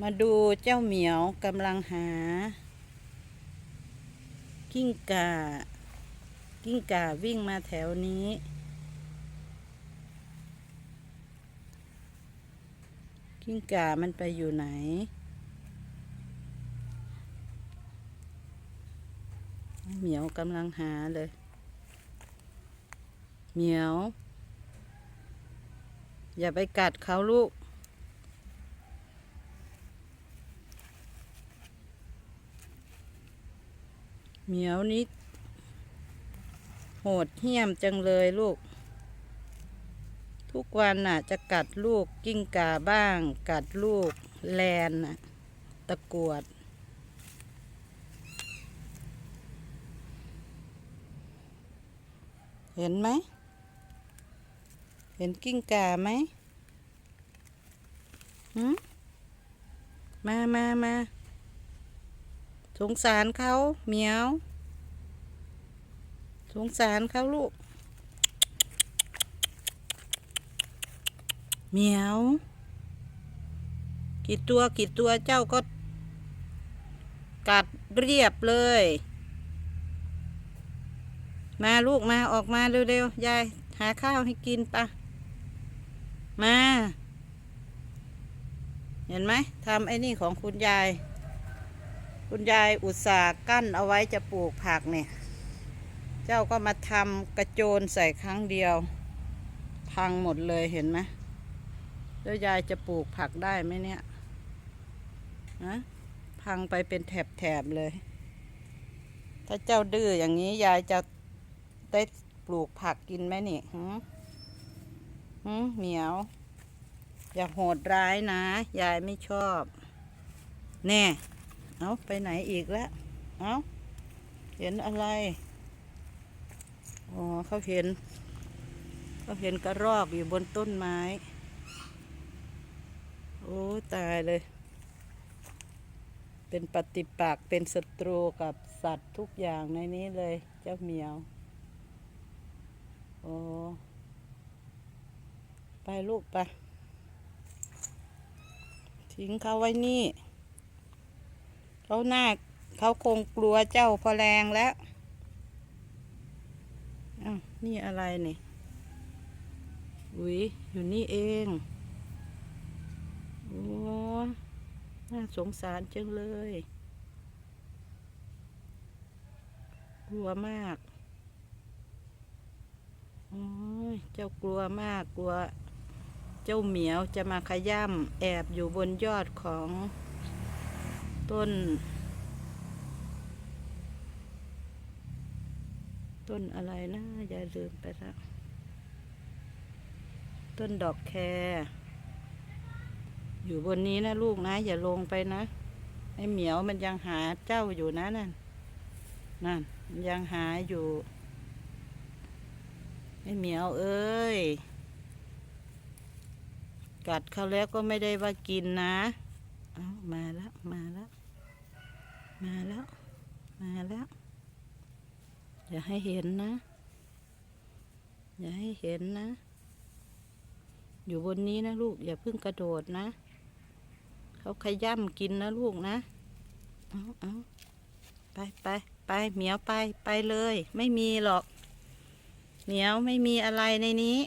มาดูเจ้าเหมียวกำลังหา กิ้งก่า กิ้งก่าวิ่งมาแถวนี้ กิ้งก่ามันไปอยู่ไหน เหมียวกำลังหาเลย เหมียว อย่าไปกัดเขาลูก เหมียวนี้โหดเหี้ยมจังเลยลูก ทุกวันน่ะ จะกัดลูกกิ้งก่าบ้าง กัดลูกแลนน่ะ ตะกวด เห็นไหม เห็นกิ้งก่าไหมหืมมามามา สงสารเขาเหมียว สงสารเขาลูกเหมียว กี่ตัวกี่ตัวเจ้าก็ กัดเรียบเลย มาลูกมาออกมาเร็วๆยายหาข้าวให้กินปะมา เห็นไหมทำไอ้นี่ของคุณยาย คุณยายอุตส่าห์กั้นเอาไว้จะปลูกผักเนี่ย เจ้าก็มาทำกระโจนใส่ครั้งเดียว พังหมดเลยเห็นไหมแล้วยายจะปลูกผักได้ไหมเนี่ยนะพังไปเป็นแถบๆเลย ถ้าเจ้าดื้ออย่างนี้ยายจะได้ปลูกผักกินไหมนี่หืมหืมเหมียว อย่าโหดร้ายนะ ยายไม่ชอบ แน่ เอาไปไหนอีกแล้วเอาเห็นอะไร อ๋อเขาเห็น เขาเห็นกระรอกอยู่บนต้นไม้ โอ้ตายเลย เป็นปฏิปักษ์เป็นศัตรูกับสัตว์ทุกอย่างในนี้เลย เจ้าเหมียว โอ้ไปลูกไป ทิ้งเขาไว้นี่ เขาหน้าเขาคงกลัวเจ้าพอแรงแล้วอ้าวนี่อะไรนี่อุ้ยอยู่นี่เองโอ้น่าสงสารจังเลย กลัวมากโอ้ยเจ้ากลัวมากกลัว เจ้าเหมียวจะมาขย่ำแอบอยู่บนยอดของ ต้น ต้นอะไรนะอย่าลืมไปล้วต้นดอกแครอยู่บนนี้นะลูกนะ อย่าลงไปนะไอ้เหมียวมันยังหาเจ้าอยู่นะนั่นนั่นมันยังหาอยู่ไอ้เหมียวเอ้ย กัดเขาแล้วก็ไม่ได้ว่ากินนะ เอามาแล้วมาแล้ว มาแล้ว มาแล้ว อย่าให้เห็นนะ อย่าให้เห็นนะ อยู่บนนี้นะลูก อย่าเพิ่งกระโดดนะ เขาขย่ำกินนะลูกนะ เอาเอาไปไปไปเหมียวไปไปเลย ไม่มีหรอก เหมียวไม่มีอะไรในนี้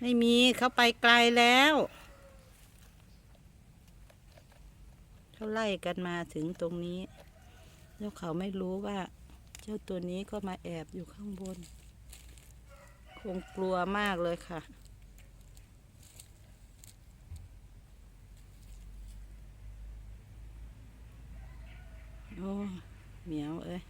ไม่มีเขาไปไกลแล้ว เขาไล่กันมาถึงตรงนี้ แล้วเขาไม่รู้ว่า เจ้าตัวนี้ก็มาแอบอยู่ข้างบน คงกลัวมากเลยค่ะ โอ้เหมียวเอ้ย